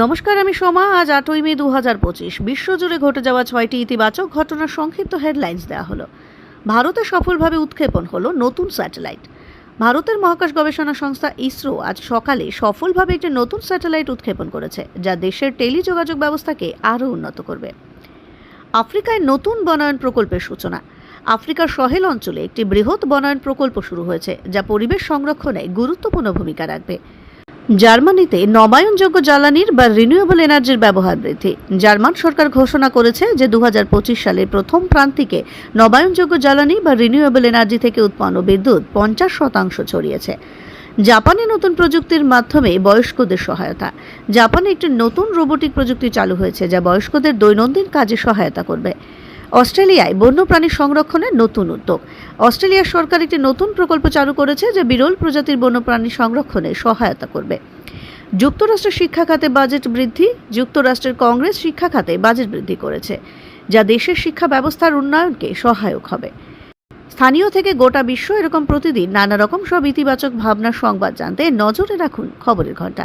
নমস্কার, আমি সোমা। আজ আটই মে দু হাজার পঁচিশ। বিশ্বজুড়ে ঘটে যাওয়া ছয়টি ইতিবাচক ঘটনার সংক্ষিপ্ত হেডলাইন্স দেওয়া হলো। ভারতে সফলভাবে উৎক্ষেপণ হলো নতুন স্যাটেলাইট। ভারতের মহাকাশ গবেষণা সংস্থা ইসরো আজ সকালে সফলভাবে একটি নতুন স্যাটেলাইট উৎক্ষেপণ করেছে, যা দেশের টেলিযোগাযোগ ব্যবস্থাকে আরও উন্নত করবে। আফ্রিকায় নতুন বনায়ন প্রকল্পের সূচনা। আফ্রিকার সহেল অঞ্চলে একটি বৃহৎ বনায়ন প্রকল্প শুরু হয়েছে, যা পরিবেশ সংরক্ষণে গুরুত্বপূর্ণ ভূমিকা রাখবে। জার্মানিতে নবায়নযোগ্য জ্বালানির বা রিনিউয়েবল এনার্জির ব্যবহার বৃদ্ধি। জার্মান সরকার ঘোষণা করেছে যে দু হাজার পঁচিশ সালের প্রথম প্রান্তিকে নবায়নযোগ্য জ্বালানি বা রিনিউয়েবল এনার্জি থেকে উৎপন্ন বিদ্যুৎ পঞ্চাশ শতাংশ ছড়িয়েছে। জাপানে নতুন প্রযুক্তির মাধ্যমে বয়স্কদের সহায়তা। জাপানে একটি নতুন রোবোটিক প্রযুক্তি চালু হয়েছে যা বয়স্কদের দৈনন্দিন কাজে সহায়তা করবে। অস্ট্রেলিয়ায় বন্যপ্রাণী সংরক্ষণের নতুন উদ্যোগ। অস্ট্রেলিয়ার সরকার একটি নতুন প্রকল্প চালু করেছে যা বিরল প্রজাতির বন্যপ্রাণী সংরক্ষণে সহায়তা করবে। যুক্তরাষ্ট্রের শিক্ষা খাতে বাজেট বৃদ্ধি, যুক্তরাষ্ট্রের কংগ্রেস শিক্ষা খাতে বাজেট বৃদ্ধি করেছে, যা দেশের শিক্ষা ব্যবস্থার উন্নয়নকে সহায়ক হবে। স্থানীয় থেকে গোটা বিশ্ব এরকম প্রতিদিন নানা রকম সব ইতিবাচক ভাবনার সংবাদ জানতে নজরে রাখুন খবরের ঘণ্টা